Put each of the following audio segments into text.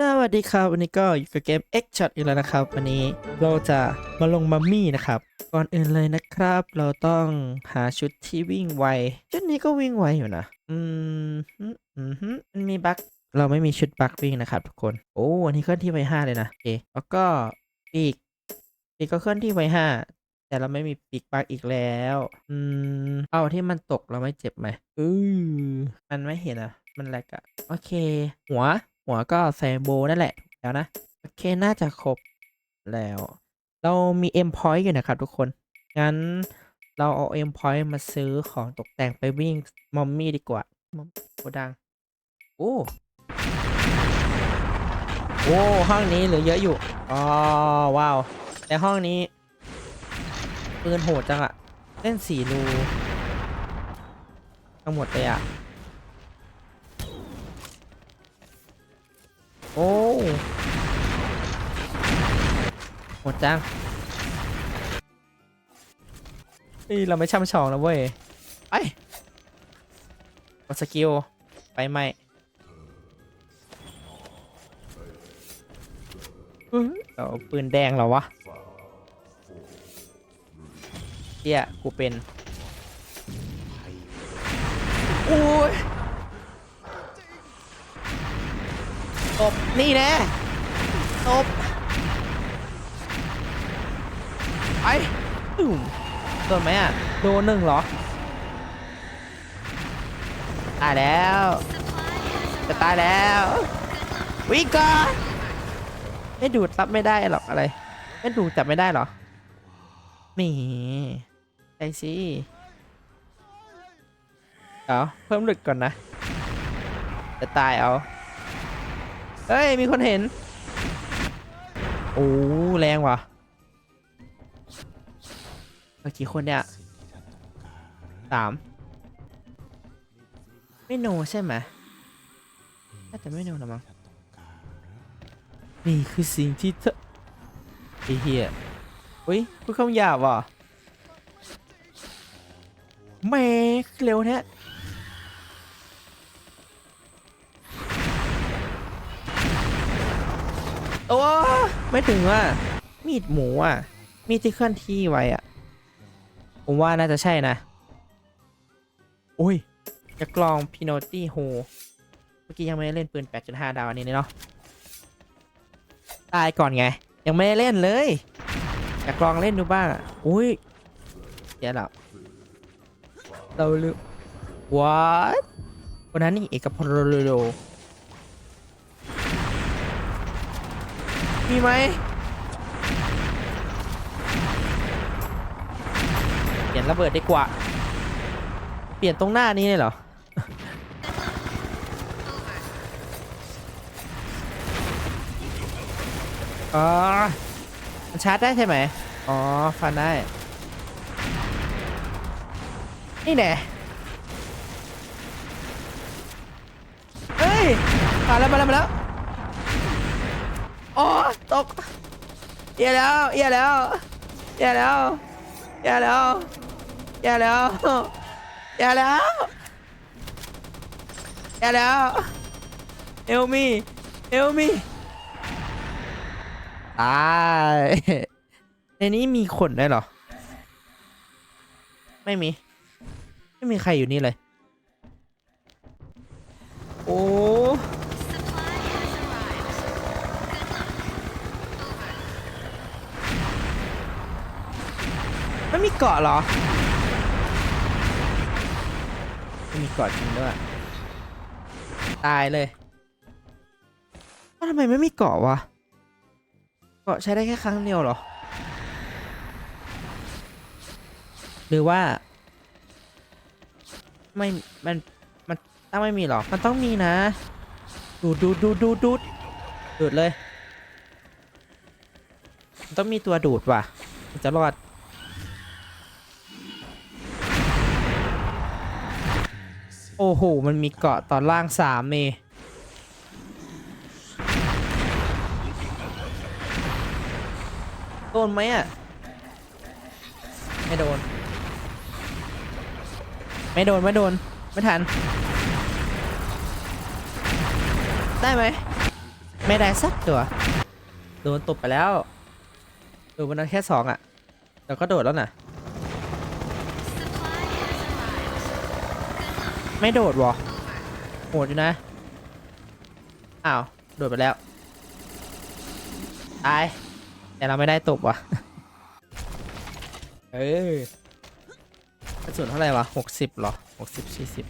สวัสดีครับ วันนี้ก็อยู่กับเกม X Shot อีกแล้วนะครับ วันนี้เราจะมาลงมัมมี่นะครับ ก่อนอื่นเลยนะครับ เราต้องหาชุดที่วิ่งไว ชุดนี้ก็วิ่งไวอยู่นะ อืมอืมมันมีบั๊กเราไม่มีชุดบั๊กวิ่งนะครับทุกคน โอ้อันนี้เคลื่อนที่ไวห้าเลยนะโอเคแล้วก็ปีกปีกก็เคลื่อนที่ไวห้าแต่เราไม่มีปีกบั๊กอีกแล้ว อืมเอาที่มันตกเราไม่เจ็บไหมอือมันไม่เห็นอะ มันแหลกอะโอเค หัว หัวก็ใส่โบนั่นแหละแล้วนะโอเคน่าจะครบแล้ว เรามี M point อยู่นะครับทุกคน งั้นเราเอา M point มาซื้อของตกแต่งไปวิ่งมอมมี่ดีกว่ามอมโกดัง โอ้โอ้ห้องนี้เหลือเยอะอยู่อ๋อว้าว แต่ห้องนี้ปืนโหดจังอะเล่นสี่รูทั้งหมดเลยอะ โอ้หมดจังนี่เราไม่ช่ำชองแล้วเว้ยไปกดสกิลไปไหมอื้อเอาปืนแดงเหรอวะเฮียกูเป็นโอ้ย ตบนี่แน่ตบไปอืมโดนไหมอะ โดนหนึ่งเหรอ ตายแล้ว จะตายแล้ววิ่งก่อนไม่ดูดรับไม่ได้หรอกอะไร ไม่ดูดจับไม่ได้เหรอนี่ใจสิเดี๋ยวเพิ่มลึกก่อนนะ จะตายเอา เฮ้ย มีคนเห็น โอ้แรงว่ะเมื่อกี้คนเนี่ยสามไม่โนใช่ไหมน่าจะไม่โนละมั้งนี่คือสิ่งที่เธอไอ้เหี้ยอุ้ยพูดคำหยาบว่ะแม่เร็วแท้ โอ้ไม่ถึงว่า มีดหมูอะ มีดที่เคลื่อนที่ไวอะ ผมว่าน่าจะใช่นะโอ้ยจะกลองพิโนตี้โฮเมื่อกี้ยังไม่ได้เล่นปืน 8.5 ดาวอันนี้เลยเนาะตายก่อนไง ยังไม่ได้เล่นเลยอยากลองเล่นดูบ้างอะอุ้ยเดี๋ยวเราเราลืม what วันนั้นนี่เอกพลโล มีไหมเปลี่ยนระเบิดดีกว่า เปลี่ยนตรงหน้านี้เลยเหรอ อ๋อมันชาร์จได้ใช่ไหม อ๋อ ฟันได้ นี่แน่เฮ้ยมาแล้วมาแล้วมาแล้ว โอ้ตกเอียแล้วเอียแล้วเอียแล้วเอียแล้วเอียแล้วเอียแล้วเอียแล้วเอลมี่เอลมี่ตายในนี้มีคนได้เหรอ ไม่มี ไม่มีใครอยู่นี่เลย โอ้ ม่มีเกาะเหรอไม่มีเกาะจริงด้วย ตายเลยว่าทำไมไม่มีเกาะวะ เกาะใช้ได้แค่ครั้งเดียวเหรอ หรือว่า ไม่ มัน มันต้องไม่มีหรอ มันต้องมีนะ ดูดดูดดูดดูดดูดดูดเลย มันต้องมีตัวดูดว่ะมันจะรอด โอ้โห มันมีเกาะตอนล่างสามเมโดนไหมอะ ไม่โดน ไม่โดน ไม่โดน ไม่ทัน ได้ไหม ไม่ได้สักตัว โดนตบไปแล้ว โดนวันนั้นแค่สองอะแล้วก็โดดแล้วน่ะ ไม่โดดวะโหดอยู่นะ อ้าว โดดไปแล้ว ตาย แต่เราไม่ได้ตบวะเออกระสุนเท่าไหร่วะหกสิบหรอหกสิบสี่สิบ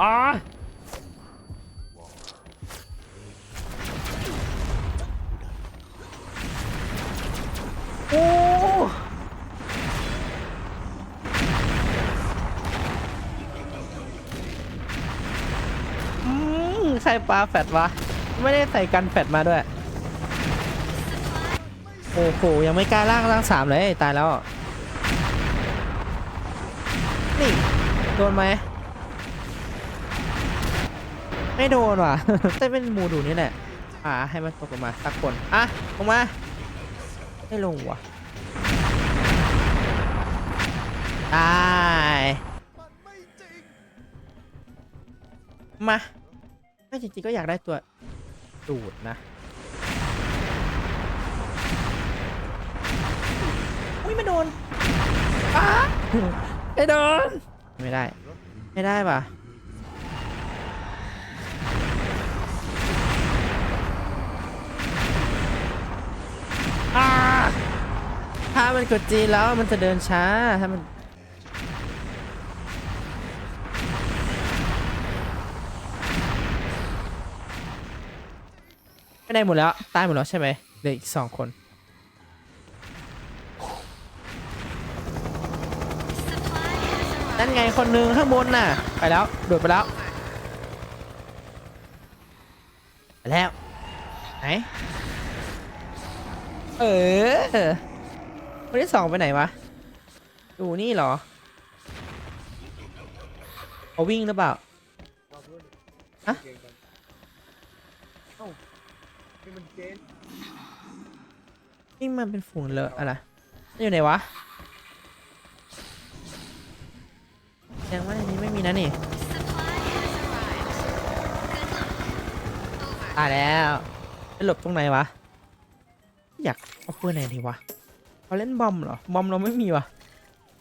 อ๋อ โอ้ใส่ปลาแฟดวะ ไม่ได้ใส่กันแฟดมาด้วย โอ้โห ยังไม่กล้าล่างล่างสามเลย ตายแล้ว นี่ โดนไหม ไม่โดนว่ะแต่เป็นมูดูนี่แหละอ่าให้มันตกลงมาสักคน อะ ลงมา ไม่ลงว่ะตายมาถ้าจริงๆก็อยากได้ตัวดูดนะอุ้ยไม่โดนอ้าไม่โดน ไม่ได้ ไม่ได้ป่ะ ถ้ามันกดจีแล้วมันจะเดินช้า ถ้ามันไม่ได้หมดแล้ว ตายหมดแล้วใช่ไหมเหลืออีกสองคน นั่นไงคนหนึ่งข้างบนน่ะ ไปแล้ว โดดไปแล้ว ไปแล้ว ไหน เออ คนที่สองไปไหนวะ อยู่นี่เหรอเขาวิ่งหรือเปล่า ฮะนี่มันเกณฑ์วิ่งมาเป็นฝูงเลยอะไรอยู่ไหนวะยังว่าในนี้ไม่มีนะนี่ตายแล้วไปหลบตรงไหนวะ อยากเอาปืนไหนดีวะ เขาเล่นบอมเหรอ บอมเราไม่มีวะ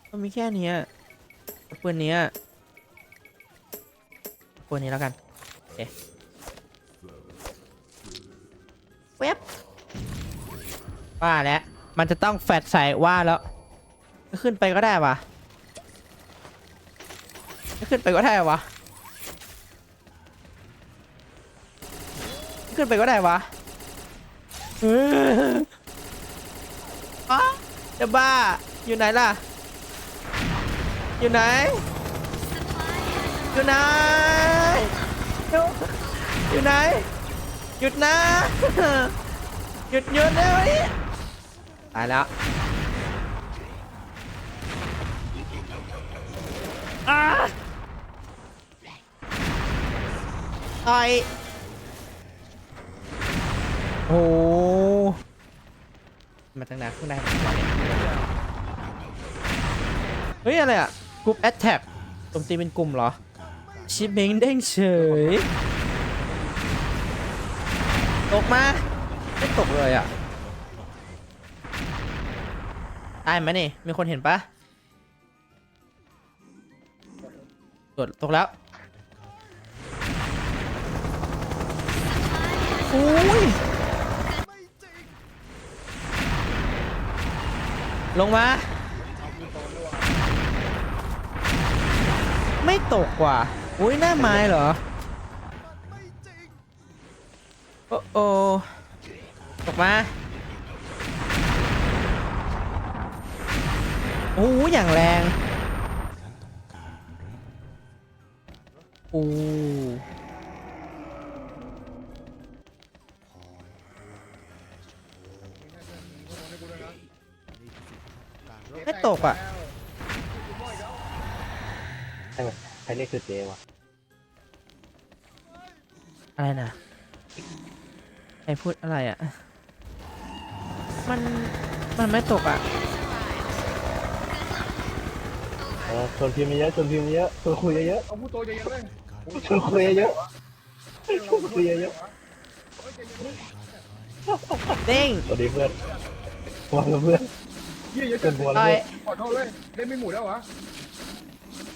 เรามีแค่นี้ปืนนี้ปืนนี้แล้วกันโอเคเว็บว่าแล้วมันจะต้องแฟดใส่ว่าแล้วขึ้นไปก็ได้วะขึ้นไปก็ได้วะขึ้นไปก็ได้วะ จะบ้า อยู่ไหนล่ะ อยู่ไหน อยู่ไหน อยู่ไหน หยุดนะ หยุดหยุดเร็วนี่ตายแล้วอ้าต่อยโอ้โห มาทางไหนข้างในเฮ้ย อะไรอะกรุ๊ปแอตแทกโจมตีเป็นกลุ่มเหรอ ชิปเมงเด้งเฉย ตกมา ไม่ตกเลยอะตายไหมนี่ มีคนเห็นปะตกตกแล้วอุ้ย ลงมา ไม่ตกว่ะอุ้ยหน้าไม้เหรอ โอ้โอตกมาโอ้อย่างแรงโอ้ ไม่ตกอะใช่ไหมใครเรียกคือเจวะอะไรนะไอพูดอะไรอะ มัน มันไม่ตกอะอชวนพิมพ์เยอะชวนพิมพ์เยอะชวนคุยเยอะเอาพูดโตเยอะๆเลยชวนคุยเยอะชวนคุยเยอะเด้งสวัสดีเพื่อนวันเพื่อน เยี่ยเยอะเป็จันงบัวต่แล้อวยขอโทษเลยเล่นไม่หมูแล้ววะ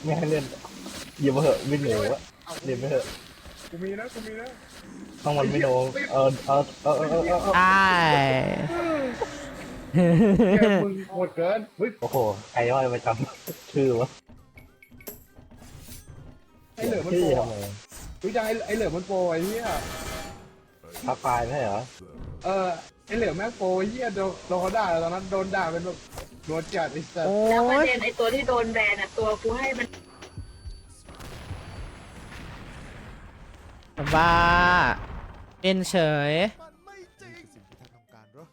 ไม่ให้เล่นหยิบมาเหอะวิ่งหนูอะเล่นไปเหอะกูมีนะกูมีนะต้องวันไม่โดนเออเออเออเออเออเอออ้ายแกมึงโหดเกินเฮ้ยโอ้โหใครว่าไปจำชื่อวะไอเหลือมันชื่โปอรทำไมรู้จักไอไอเหลือมันโปรไอ้เหี้ยทักทายไม่ใช่เหรอเออ ไอเหลือแม่งโปรไอ้เหี้ยโดนโดนเขาด่าตอนนั้นโดนด่าเป็นแบบโดนจัดไอ้สัสโอ้แล้วประยเด็นไอตัวที่โดนแบนอะตัวกูให้มันบ้าเป็นเฉย มันไม่จริงคือสิ่งที่ท่านต้องการเหรอ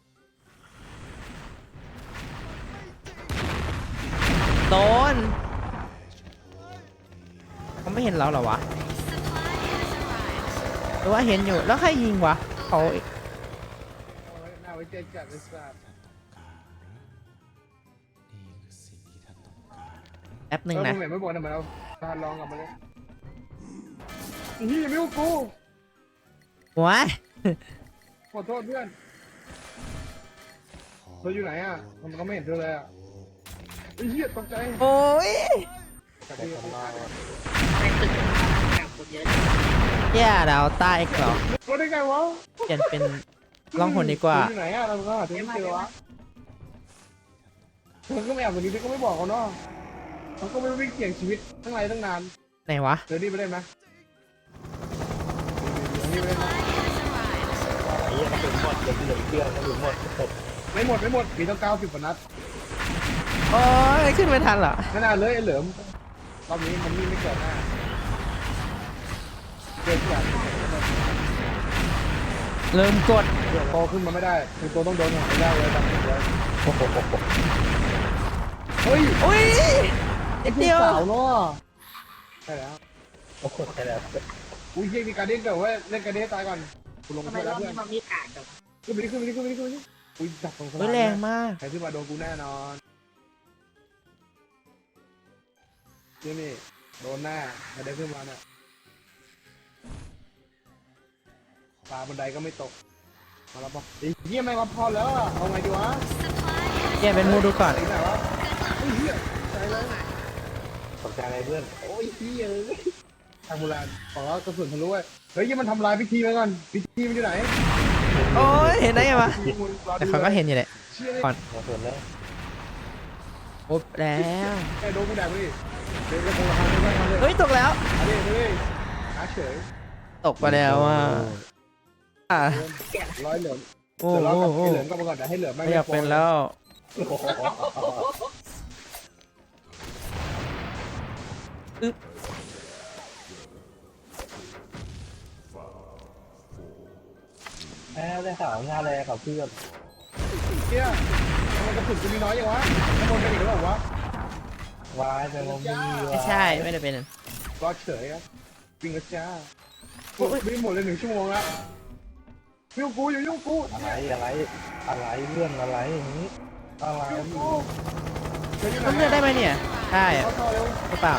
โดนเขาไม่เห็นเราเหรอวะหรือว่าเห็นอยู่แล้วใครยิงวะเขา เอาไว้หน้าไว้เจ๊จัดไอ้สัสแป๊บหนึ่งเออนะมึงเห็นไม่บอกทำไมเราทานลองกลับมาเลยไอ้เหี้ยไม่รู้กูหัว ขอโทษเพื่อนเธออยู่ไหนอะมันก็ไม่เห็นเธอเลยอะไอ้เหี้ยตกใจโอ้ยจับแต่มือทำลายในตึกกับคนเยอะแย่ดาวใต้อีกเหรอรู้ได้ไงวะเปลี่ยนเป็น ล่องหนดีกว่าเธออยู่ไหนอะเราก็หาเธอไม่เจอวะเธอก็ไม่แอบตรงนี้เธอก็ไม่บอกเขาเนาะเขาก็ไม่วิ่งเสี่ยงชีวิตตั้งไรตั้งนานไหนวะ เธอนี่ไปได้ไหมเดี๋ยวนี่ไปได้ไหมไอ้เหี้ยกระสุนหมดเดี๋ยวเหลือเครื่องกระสุนหมดหมดไม่หมดไม่หมดมีต้องเก้าสิบกว่านัดโอ้ยขึ้นไม่ทันเหรอไม่นานเลยไอ้เหลิมรอบนี้มันนี่ไม่เกิดหน้าเกิดแบบเริ่มกดเดี๋ยว โตขึ้นมาไม่ได้คือตัวต้องโดนหักไม่ได้เลยแบบนี้เลยโอ้โหเฮ้ยอุ้ยนิดเดียวสาวเนาะใช่แล้วโอ้โหใช่แล้วอุ้ยเฮียมีการเด้นเดี๋ยวเว้ยเล่นการเด้นตายก่อนกูลงทำมาไมช่วยรแล้วเพื่อนอบนี้มันมีกาดจังขึ้นไปดิขึ้นไปดิขึ้นไปดิขึ้นไปดิอุ้ยดักตรงสะเฮ้พายนแรงมากใครขึ้นมาโดนกูแน่นอนนี่นี่โดนหน้าใครได้ขึ้นมาเนี่ยปลาบันไดก็ไม่ตก มาแล้วปะไอ้เฮียไม่งรับพอแล้วอะเอาไงดีวะเปลี่ยนเป็นมูดูก่อนไอ้ไหนวะไอ้เฮียใจเลยตกใจอะไรเพื่อน โอ้ยเฮียเอ้ยทางโบราณบอกว่ากระสุนทะลุเว้ยเฮ้ยยังมันทำลายพิธีไปก่อนพิธีมันอยู่ไหนโอ้ยเห็นได้ไงวะพิธีมึงรอแต่ดูเขาก็เห็นอยู่แหละเชี่ยเลยก่อนกระสุนแล้วโอ้แล้วไอ้โดนกูแดกไปดิเดี๋ยวจะโกงราคาไม่ได้มาเลยเฮ้ยตกแล้ว เอาดิเอาดิหาเฉยตกไปแล้วอะอะ ร้อยเหลืองโอ้เดี๋ยวเราโหกับโอ้ไอ้โหเหลืองก็มาก่อนเดี๋ยวให้เหลืองไม่ไม่อยากเป็นแล้ว โอ้โหแม่ได้ข่าวงานอะไรกับเพื่อนเชี่ยทำไมกระสุนกูมีน้อยอย่างวะขโมยไปอีกแล้วเหรอวะวายแต่ผมไม่มีไม่ใช่ไม่ได้เป็น รอเฉยครับวิ่งกระจ้าพูดวิ่งหมดเลยหนึ่งชั่วโมงแล้ว ยุ่งกูอยู่ยุ่งกูอะไรอะไรอะไรเรื่องอะไรอย่างนี้อะไรยุ่งกูเธออยู่ไหนต้องเลือกได้ไหมเนี่ยได้อะต่อเร็วหรือเปล่า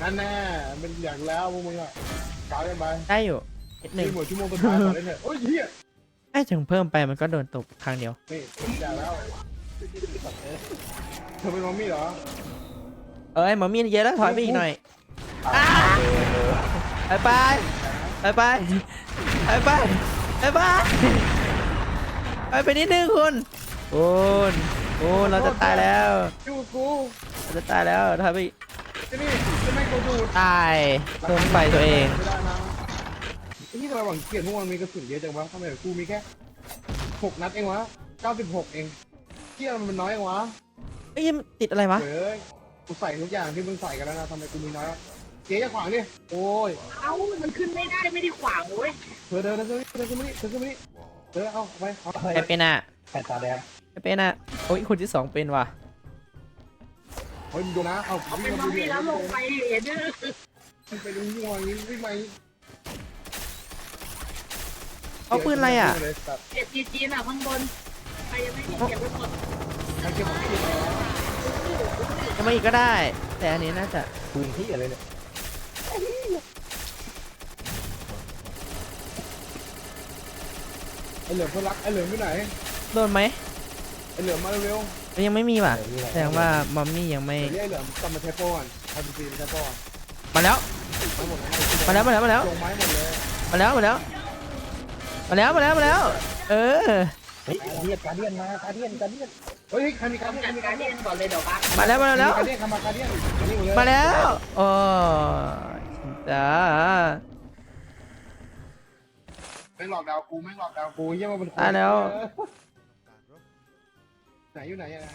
นั่นแน่เป็นอย่างแล้วพวกมึงอะตายกันไปได้อยู่นิดหนึ่งหมดชั่วโมงสุดท้ายต่อเลยเถอะโอ้ยเหี้ยไอ้ถึงเพิ่มไปมันก็โดนตกครั้งเดียวนี่อย่างแล้วเธอเป็นมัมมี่เหรอเอ้ยมอมมี่เยอะแล้วถอยไปอีกหน่อยไปไป ไปไปไปไปไปไปไปไปนิดนึงคุณคุณคุณเราจะตายแล้วอยู่กับกูเราจะตายแล้วถอยไปอีกจะนี่จะไม่กูดูดตายเพิ่มไฟตัวเองไม่ได้นะไอ้ที่ทำไมหวังเกียรติพวกมันมีกระสุนเยอะจังวะทำไมกูมีแค่หกนัดเองวะเก้าสิบหกเองเกียรมันน้อยเองวะเอ้ยมันติดอะไรวะเฮ้ยกูใส่ทุกอย่างที่มึงใส่กันแล้วนะทำไมกูมีน้อยวะ เจ๊จะขวางดิโอ้ยเอ้ามันขึ้นไม่ได้ไม่ได้ขวางเว้ยเธอเดินเธอเดินเธอขึ้นมานี่เธอขึ้นมานี่เธอเอาไปเอาใครเป็นอะแผ่นตาแดงใครเป็นอะโอ้ยคนที่สองเป็นว่ะเฮ้ยมึงดูนะเอาเอาเป็วิ่นงมัมามดูดิมี่แล้วลงไปเห็นเด้อวิ่งไปดูวิ่งมาวิ่งมาเอาปืนอะไรอะเจ็ดจีจีนอะข้างบนใครยังไม่มีเก็บไว้หมดใครเก็บของที่อยู่แล้วเมาอีกก็ได้ แต่อันนี้น่าจะปืนที่อะไรเนี่ย ไอเหลือมคนรักไอเหลือมไปไหนโดนไหมไอเหลือมมาเร็วยังไม่มีว่ะเดี๋ยวนี้แหละแสดงว่ามัมมี่ยังๆไม่ เดี๋ยวนี้ไอเหลือมกลับมาเทปโป้ก่อนทำซีนเทปโป้ก่อนมาแล้ว ทั้งหมดนะมาแล้วมาแล้วมาแล้ว ลงไม้หมดเลยมาแล้วมาแล้วมาแล้วมาแล้วมาแล้ว เออ เฮ้ยเดียนการเดียนมาการเดียนการเดียนเฮ้ยใครมีการต้องเดียนจัใคดรมีกาการรเดีเดียนยนก่อนเลยเดี๋ยวบักมาแล้วมาแล้วการเดียนทำมาการเดียนอันนี้หมดเลยมาแล้วโอ้จ้า ไม่หลอกดาวกูไม่หลอกดาวกูเยี่ยมมาเป็นคนตายแล้วการรบไหนอยู่ไหนอยู่ไหน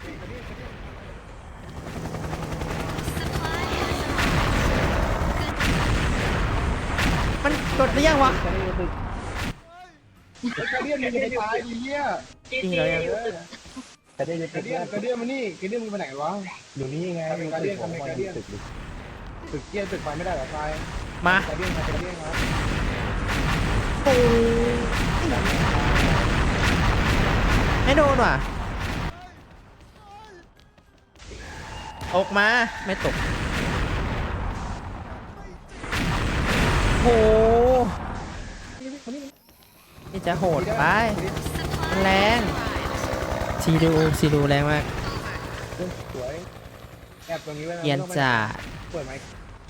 เฮ้ยการเดียนการเดียนมันกดหรือยังวะการเดียนจะตึกเฮ้ยการเดียนมึงจะไปตายดิเหี้ยจีจริงจีเหรอเนี่ยเออการเดียนจะกาตึรกเดียนการเดียนมานี่การเดียนมึงไปไหนวะอยู่นี่ไงอยู่ตึกของมันตึกดิตึกเกียร์ตึกไฟไม่ได้เหรอไฟมาการเดียนครับการเดียนครับ โอ้ไม่โดนว่ะตกมา ไม่ตก โห นี่จะโหดไปมันแรงซีดูซีดูแรงมากสวยแอบตรงนี้ไว้นะเยียนไม่ต้องไปจ่าเปิดไหม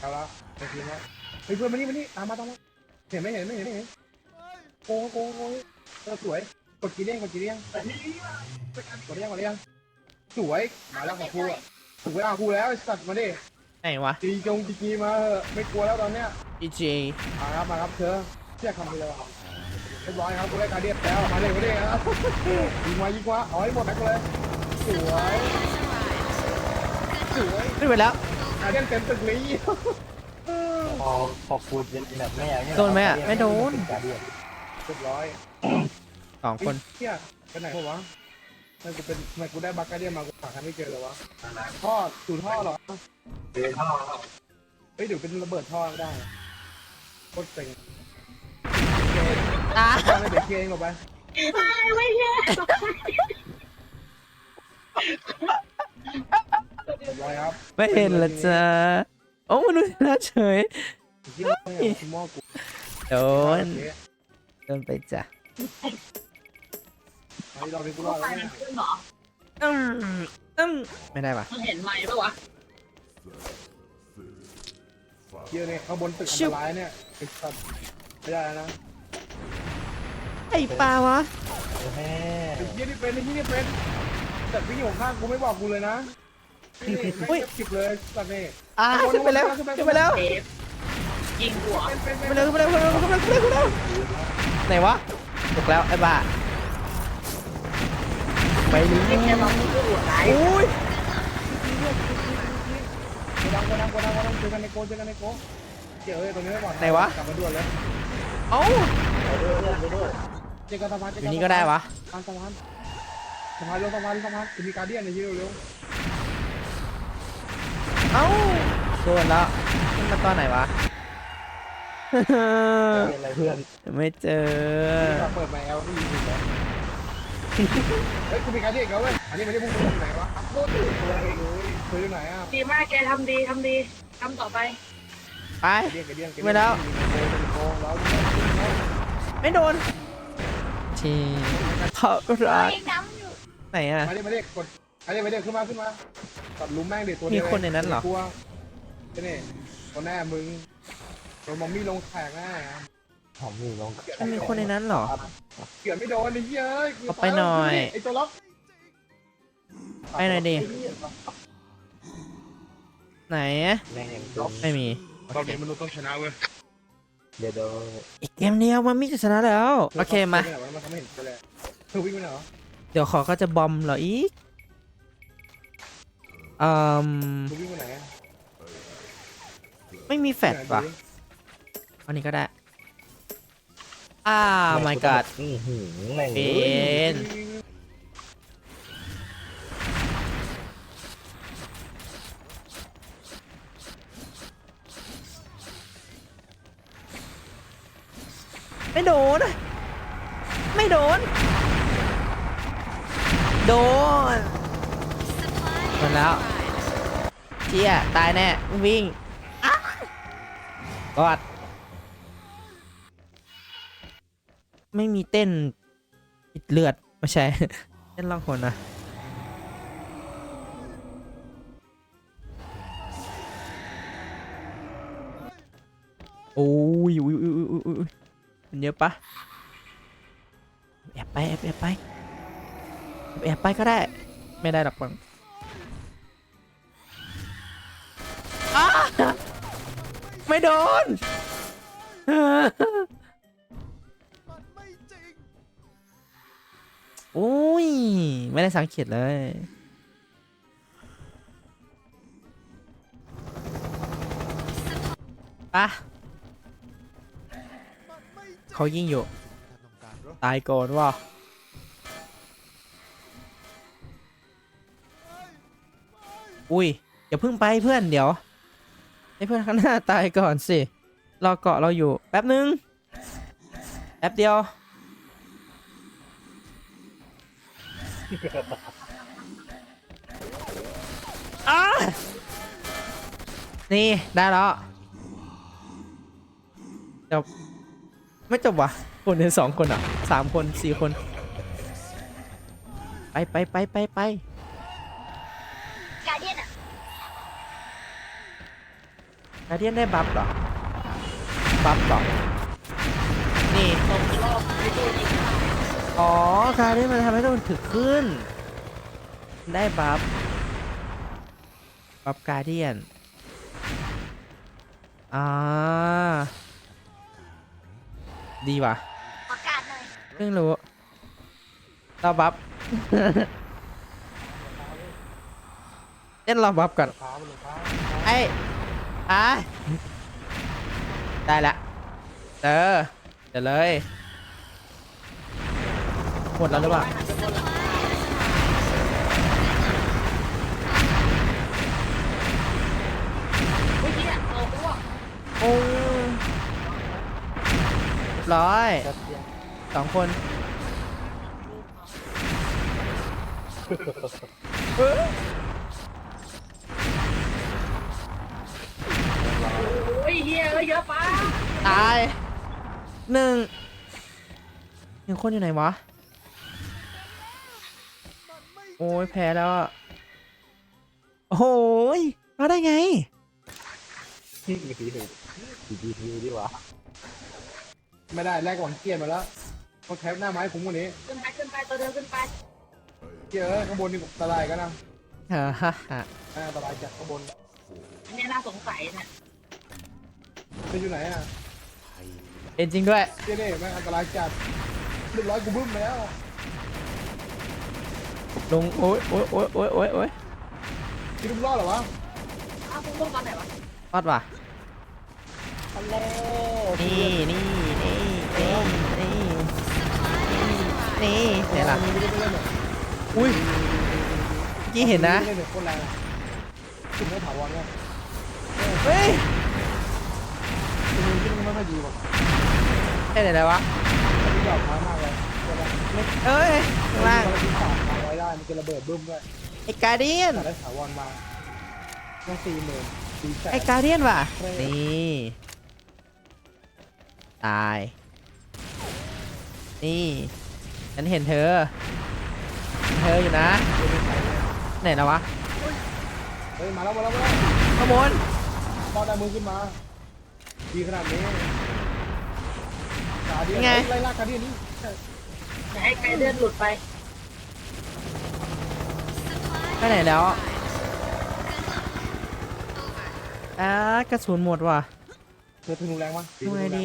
เอาละไปทีนะเฮ้ยเพื่อนมานี่มานี่ตามมาตามมาเห็นไหมเห็นไหมเห็นไหมเห็น โกงโกงโกงเออสวย กดกี่เด้งกดกี่เด้งกดได้ยังกดได้ยังสวย มาแล้วของครูอะถึงเวลาครูแล้วไอ้สัตว์มาดิไหนวะจีจงจีกีมาเถอะไม่กลัวแล้วตอนเนี้ย EJ มาครับมาครับเธอเชื่อคำเดียวเรียบร้อยครับกูได้การเดียนแล้วมาเลยมาเลยครับยิงมายิงมาเอาให้หมดแม็กเลยสวยสวยขึ้นไปแล้วการเดียนเต็มตึกนี้พอพอคูณเป็นแบบแม่โดนไหมอะไม่โดนการ เดียนเรียบร้อยสองคนเฮียไปไหนพวกวะทำไมกูเป็นทำไมกูได้บัคการเดียนมากูหาใครไม่เจอเลยวะท่อสูท่อเหรอเป็นท่อเฮ้ยเดี๋ยวเป็นระเบิดท่อก็ได้โคตรเซ็งตาท่อเลยเดี๋ยวเคลียร์เองหรอกไปไม่ใช่เรียบร้อยครับไม่เห็นละจ้าโอ้มนุษย์น่าเฉยที่ไม่เอาที่หม้อกูโดน โดนไปจ้ะไอ้เราเป็นกูรก็อดไฟแล้วมันขึ้นเหรออืมอืมไม่ได้ปะมึงเห็นไหมปะวะเยอะเนี่ยข้างบนตึกอันตรายเนี่ยไอ้สัตว์ไม่ได้แล้วนะไอ้ปลาวะ แม่ไอ้เหี้ยนี่เป็นไอ้เหี้ยนี่เป็นแต่วิ่งอยู่ข้างกูไม่บอกกูเลยนะนี่ไม่เก็บกิบเลยสัตว์นี่อ่าขึ้นไปแล้วขึ้นไปแล้วเทปยิงหัวเป็นเป็นขึ้นเป็ไปนแล้วขึ้นไปแล้วขึ้นไปแล้วขึ้นไปแล้วขึ้นไปแล้ว ไหนวะตกแล้วไอ้บ้าไปเลยไม่แค่มามึงก็หัวร้ายอุ้ยโกดังโกดังโกดังโกดังเจอกันในโกเจอกันในโกเจ๋อเลยตรงนี้ไม่บอกไหนวะ กลับมาด่วนเลยเอ้าไปด้วยเพื่อนไปด้วยเจอกันสะพานเจออกัยู่นนี่ก็ได้วะสะพานสะพานสะพานลงสะพานสะพานจะมีการเดียนในที่เร็วเอ้าโดนแล้วขึ้นมาตอนไหนวะ เป็นอะไรเพื่อนไม่เจอๆเปิดมาแอลก็ยิงอีกแล้วเฮ้ยกูมีการเดียนอีกแล้วเว้ยอันนี้ไม่ได้พุ่งไปไหนวะโคตรตื่นตัวเลยเธออยู่ไหนอะดีมากแกทำดีทำดีทำต่อไปไปเดียนกับเดียนไม่แล้วโกแล้วไม่โดนทีเพราะรักไหนอะ มาดิมาดิกดมาดิมาดิขึ้นมาขึ้นมาตัดลุมแม่งเด็ดตัวมีคนในนั้นเหรอ กลัวนี่ตัวแน่มึง โดนมอมมี่ลงแขกแน่หอมมือลงมันมีคนในนั้นเหรอ เกือบไม่โดนไอ้เหี้ยเอ้ยเอาไปหน่อย ไอ้ตัวล็อกไปหน่อยดิ ไหนอะแม่งจบไม่มี ตอนนี้มนุษย์ต้องชนะเว้ยเดี๋ยวเดี๋ยวอีกเกมเดียวมันมีจะชนะแล้ว โอเคมามันทำไม่เห็นไปเลยเธอวิ่งไปไหนเหรอ เดี๋ยวขอก็จะบอมเหรออีกอืมเธอวิ่งไปไหนอะไม่มีแฟดว่ะ อันนี้ก็ได้ อ้า my god อือหือแม่งเป็นไม่โดน ไม่โดน โดนหมดแล้วเชี่ยตายแน่ วิ่งอ๊ะกอด ไม่มีเต้นปิดเลือด ไม่ใช่ เต้นล่องหนนะโอ้ยอุ้ยอุ้ยอุ้ยอุ้ยอุ้ยมันเยอะปะแอบไปแอบแอบไปแอบไปก็ได้ ไม่ได้หรอกบังอ้าไม่โดน โอ้ย ไม่ได้สังเกตเลย ปะเขายิงอยู่ตารเหรอตายก่อนว่ะอุ้ยอย่าเพิ่งไปเพื่อนเดี๋ยวให้เพื่อนข้างหน้าตายก่อนสิรอเกาะเราอยู่แป๊บนึงแป๊บเดียว อ้านี่ได้แล้วจบไม่จบวะคนเดียวสองคนอะสามคนสี่คน ไปไปไปไปไปการเดียนอะกาเดียนได้บัฟเหรอ บัฟเหรอ นี่ตรงรอบไม่ตัวยิง อ๋อกาเดียนมันทำให้ตัวมันถึกขึ้น ได้บัฟบัฟกาเดียนอ่าดีว่ะประกาศหน่อยเพิ่งรู้เราบัฟเต้นเราบัฟก่อนเท้ามันลงเท้าไอ้อะได้ละเจอเดี๋ยวเลย หมดแล้วหรือเปล่าเฮ้ยเนี่ยโตกูอะโอ้เรียบร้อยกระเทียมสองคนโอ้ยเฮียเอ้ยเยอะไป ตายหนึ่งหนึ่งคนอยู่ไหนวะ โอ้ยแพ้แล้วอะโอ้โหยมาได้ไงที่กี่ทีหนึ่งกี่ทีทีดีวะไม่ได้แลกกล่องเกียร์มาแล้วเขาแทบหน้าไม้ผมคนนี้ขึ้นไปขึ้นไปตัวเดิมขึ้นไปเกียร์เอ้ยข้างบนนี่อันตรายกันนะฮ่าฮ่าฮ่าอ่าอันตรายจากข้างบนอันนี้น่าสงสัยเนี่ยจะอยู่ไหนอะเป็นจริงด้วยเกียร์นี่แม่งอันตรายจัดเรียบร้อยกูบึ้มไปแล้ว ลงโอ้ยโอ้ยโอ้ยโอ้ยโอ้ยโอ้ยคิดว่ามึงรอดเหรอวะอ้าวคุณต้องตอนไหนวะรอดว่ะฮัลโหลนี่นี่นี่นี่นี่นี่เนี่ยล่ะไม่ได้ไม่เล่นหรอกอุ้ยเมื่อกี้เห็นนะไม่เล่นหรอกโคตรแรงอะถึงไม่ถาวรเนี่ยเฮ้ยคือมึงที่มึงไม่ค่อยดีว่ะไอ้ไหนไหนวะมันจะดอกไม้มากเลยเวลาเอ้ยข้างล่างมันจะฝากมา ไว้ได้มันจะระเบิดบึ้มด้วยไอ้การเดียนแต่ได้ถาวรมาต้องสี่หมื่นสี่แสนไอ้การเดียนว่ะเฮ้ยนี่ตาย นี่ฉันเห็นเธอเธออยู่นะ ไหนนะวะเฮ้ยมาแล้วมาแล้วมาแล้วขโมยตอนได้มือขึ้นมา ดีขนาดนี้กาเดียนยังไงไล่ล่ากาเดียนนี่จะให้ใครเลื่อนหลุดไป ไปไหนแล้วอ่ากระสุนหมดว่ะเธอธนูแรงวะทำไงดี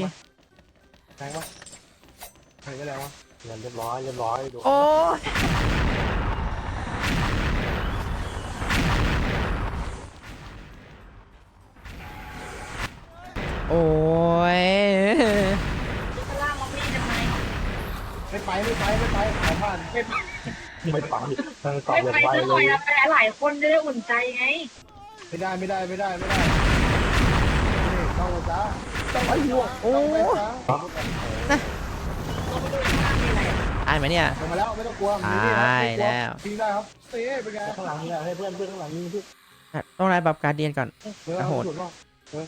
แรงวะใครก็แรงวะเงินเรียบร้อยเรียบร้อยดูโอ้ยโอ้ยข้างล่างมองนี่ทำไมไม่ไปไม่ไปไม่ไปขอผ่านไม่ไป ไม่ไปทางตอบไม่เรียบไปร้อยสักหเลน่อยยนะแปลหลายคนจะได้อุ่นใจไง ไม่ได้ไม่ได้ไม่ได้ไม่ได้นี่ต้องไปจ้าต้องไปหัวโอ้ต้องไปจ้าลงไปดูข้างล่างมีอะไรอะไอายไหมเนี่ย ลงมาแล้วไม่ต้องกลัวตายมีนี่ครับไม่กแล้ว ทิ้งได้ครับเต้เป็นไงข้างหลังนี่แหละให้เพื่อนเพื่อนข้างหลังนี่พี่อะต้องไล่บัฟการเดียนก่อนเออกระโหดสุดบ้างเออ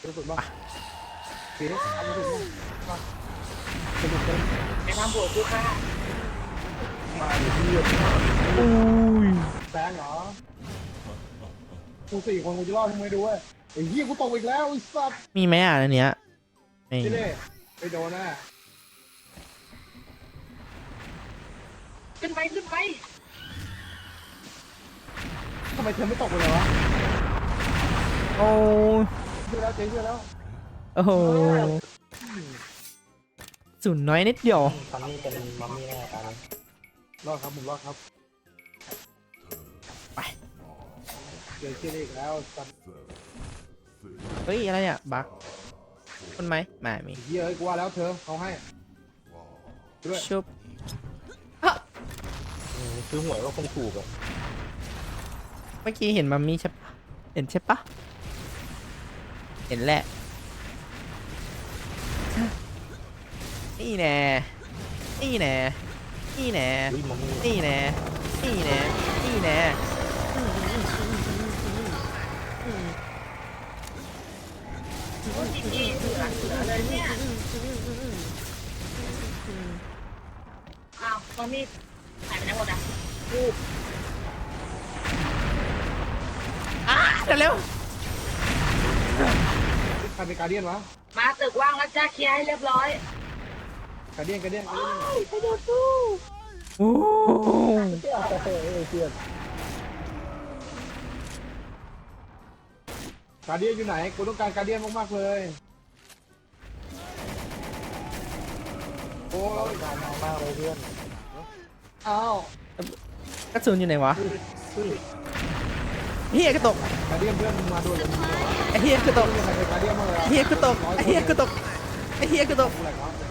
เอาสุดบ้างสีนี้เอาสุดบ้างมาสนุกกันไปทำบวชดูค่ะ มาอยู่ที่อุ้ยแซงเหรอกูสี่คนกูจะรอดทำไมดูเว้ยไอ้เหี้ยกูตกอีกแล้วไอ้สัตว์มีไหมอะอันเนี้ยนี่นี่เล่ไปโดนนะขึ้นไปขึ้นไปทำไมเธอไม่ตกไปเลยวะโอ้ยเชื่อแล้วเจ๊เชื่อแล้วโอ้โหสุนน้อยนิดเดียว ตอนนี้เป็นมัมมี่แน่ตอนนี้ รอดครับผมรอดครับไป เจอเชื่อได้อีกแล้วสัตว์เฮ้ย อะไรอะบักคนไหมไม่มีเหี้ยเอ้ยกูว่าแล้วเธอเขาให้ด้วยชุบอืมซื้อหวยก็คงถูกอะเมื่อกี้เห็นมัมมี่ใช่ปะเห็นใช่ปะเห็นแหละ นี่แน่นี่แน่ นี่แน่อุ้ยมัมมี่นี่แน่นี่แน่นี่แน่โอ้ยจริงๆเหลือเหลือเลยเนี่ยอ้าวมัมมี่หายไปไหนหมดอะอะเดี๋ยวเร็วใครเป็นการเดียนวะ มาตึกว่างแล้วจ้าเคลียร์ให้เรียบร้อย การเดียนการเดียนการเดียนไปดูตู้โอ้เชื่อเพื่อนการเดียนอยู่ไหนกูต้องการการเดียนมากๆเลยโอ้ยการมากมากเลยเพื่อนอ้าวกระสุนอยู่ไหนวะเฮียกระตกการเดียนเพื่อนมึงมาด้วยเลยมึงเหรอไอเฮียกระตกไม่มีใครเป็นการเดียนบ้างเลยไอเฮียกระตกไอเฮียกระตกไอเฮียกระตก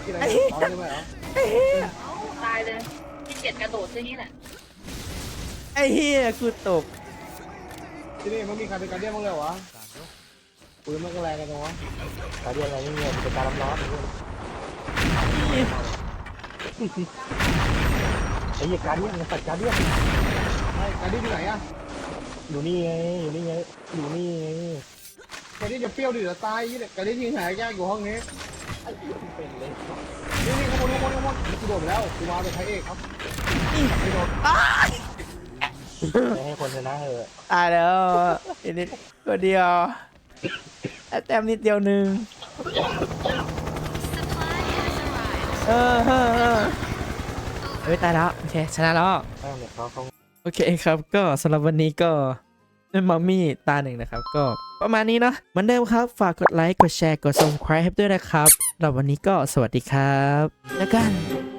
อะไรครับที่ไหนอ้เหี้ยอ๋อใช่ไหมเหรอไอเฮียตายเลยที่เกียจกระโดดที่นี่แหละไอเฮียกูตกที่นี่มันมีใครเป็นการเดียนบ้างเลยวะปืนมันก็แรงกันจังวะการเรียนอะไรเนี่ยเป็นการรับร้อนเพื่อนไอ้เหี้ยการเรียนสัตว์การเรียนไม่การเดียนอยู่ไหนอะอยู่นี่ไงอยู่นี่ไงอยู่นี่ไงการเดียนจะเปรี้ยวดิจะตายยี่เนี่ยการเดียนยิงหายแก้อยู่ห้องนี้ เป็นเลยนี่นี่ขโมยขโมยขโมยกูโดดไปแล้วกูมาเป็นพระเอกครับไม่โดนอ้ายจะให้คนชนะเถอะตายแล้วอีกนิดตัวเดียวแต่แต้มนิดเดียวหนึ่งเออเออเออเฮ้ยตายแล้วโอเคชนะแล้ว แม่เนี่ยเขาเขา โอเคครับก็สำหรับวันนี้ก็ มัมมี่ตาหนึ่งนะครับ ก็ประมาณนี้เนาะเหมือนเดิมครับ ฝากกดไลค์ กดแชร์ กด subscribe ให้ด้วยนะครับสำหรับวันนี้ก็สวัสดีครับ แล้วกัน